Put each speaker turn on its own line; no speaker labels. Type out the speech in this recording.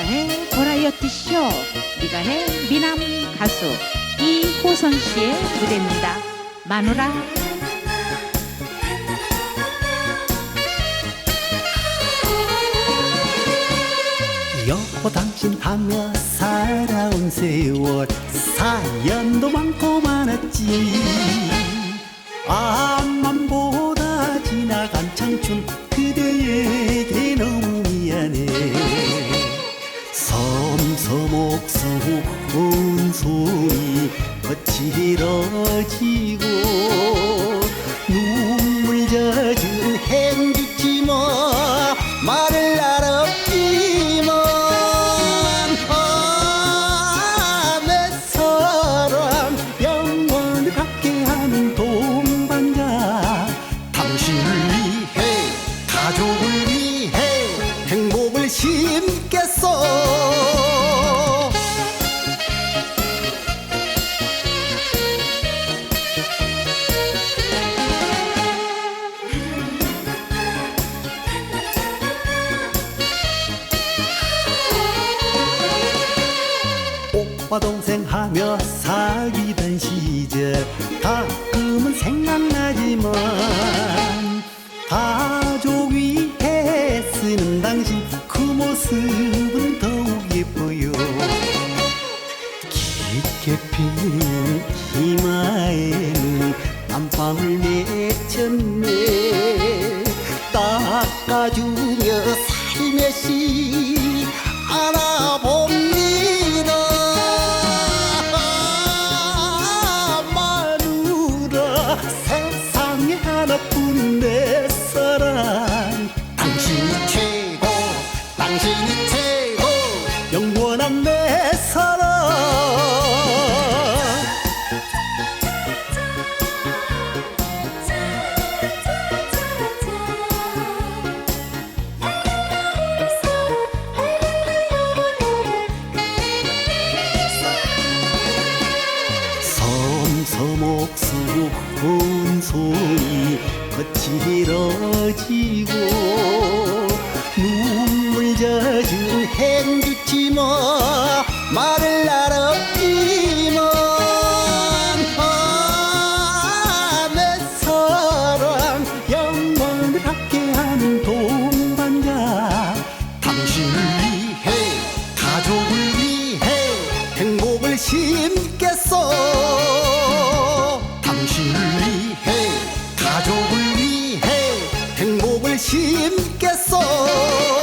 미가의 버라이어티 쇼 미가의 미남 가수 이호선 씨의 무대입니다. 마누라
여보 당신 하며 살아온 세월 사연도 많고 많았지 손이 거칠어지고 눈물 젖은 행주지 뭐 말을 날 없지만 아, 내 사랑 영원을 갖게 하는 동반자 당신을 위해 가족을 위해 행복을 심 오빠 동생 하며 사귀던 시절. 가끔은 생각나지만 가족 위해 쓰는 당신 그 모습은 더욱 예뻐요. 깊게 핀 이마에는 땀방울 맺혔네. 닦아주며 살며시 안아봅니 하나뿐인 내 사랑. 당신이 최고 당신이 최고. 영원한 내 사랑. 섬섬옥수 온 손이 거칠어지고 눈물 젖은 행주지 뭐 말을 날 que sou.